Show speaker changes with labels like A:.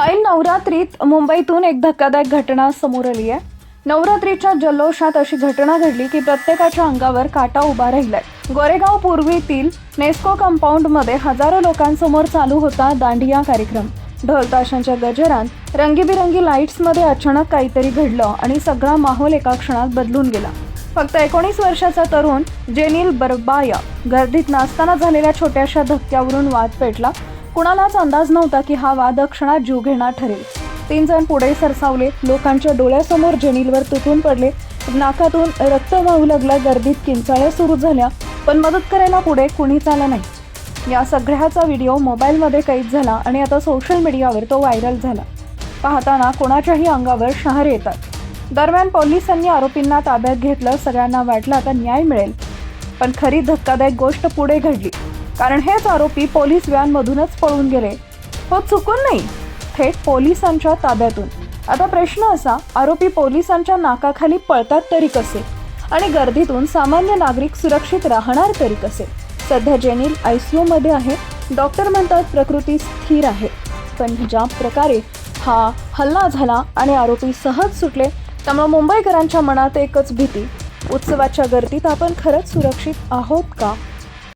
A: ऐन नवरात्रीत मुंबईतून एक धक्कादायक घटना समोर आली आहे. नवरात्रीच्या जल्लोषात अशी घटना घडली की प्रत्येकाच्या अंगावर काटा उभा राहिलाय. गोरेगाव पूर्वीतील नेस्को कंपाऊंडमध्ये हजारो लोकांसमोर चालू होता दांडिया कार्यक्रम. ढोलताशांच्या गजरात रंगीबिरंगी लाईट्समध्ये अचानक काहीतरी घडलं आणि सगळा माहोल एका क्षणात बदलून गेला. फक्त एकोणीस वर्षाचा तरुण जेनिल बरबाया गर्दीत नाचताना झालेल्या छोट्याशा धक्क्यावरून वाद पेटला. कुणालाच अंदाज नव्हता की हा वाद क्षणात जीव घेणार ठरेल. तीन जण पुढे सरसावले. लोकांच्या डोळ्यासमोर जेनिलवर तुटून पडले. नाकातून रक्त वाहू लागलं. गर्दीत किंचाळ्या सुरू झाल्या. पण मदत करायला पुढे कुणीच आलं नाही. या सगळ्याचा व्हिडिओ मोबाईलमध्ये कैद झाला आणि आता सोशल मीडियावर तो व्हायरल झाला. पाहताना कोणाच्याही अंगावर शहर येतात. दरम्यान पोलिसांनी आरोपींना ताब्यात घेतलं. सगळ्यांना वाटलं आता न्याय मिळेल. पण खरी धक्कादायक गोष्ट पुढे घडली. कारण हेच आरोपी पोलीस व्हॅनमधूनच पळून गेले. हो चुकून नाही थेट पोलिसांच्या ताब्यातून. आता प्रश्न असा आरोपी पोलिसांच्या नाकाखाली पळतात तरी कसे? आणि गर्दीतून सामान्य नागरिक सुरक्षित राहणार तरी कसे? सध्या जेनिल आय सी मध्ये आहे. डॉक्टर म्हणतात प्रकृती स्थिर आहे. पण ज्या प्रकारे हा हल्ला झाला आणि आरोपी सहज सुटले त्यामुळे मुंबईकरांच्या मनात एकच भीती उत्सवाच्या गर्दीत आपण खरंच सुरक्षित आहोत का?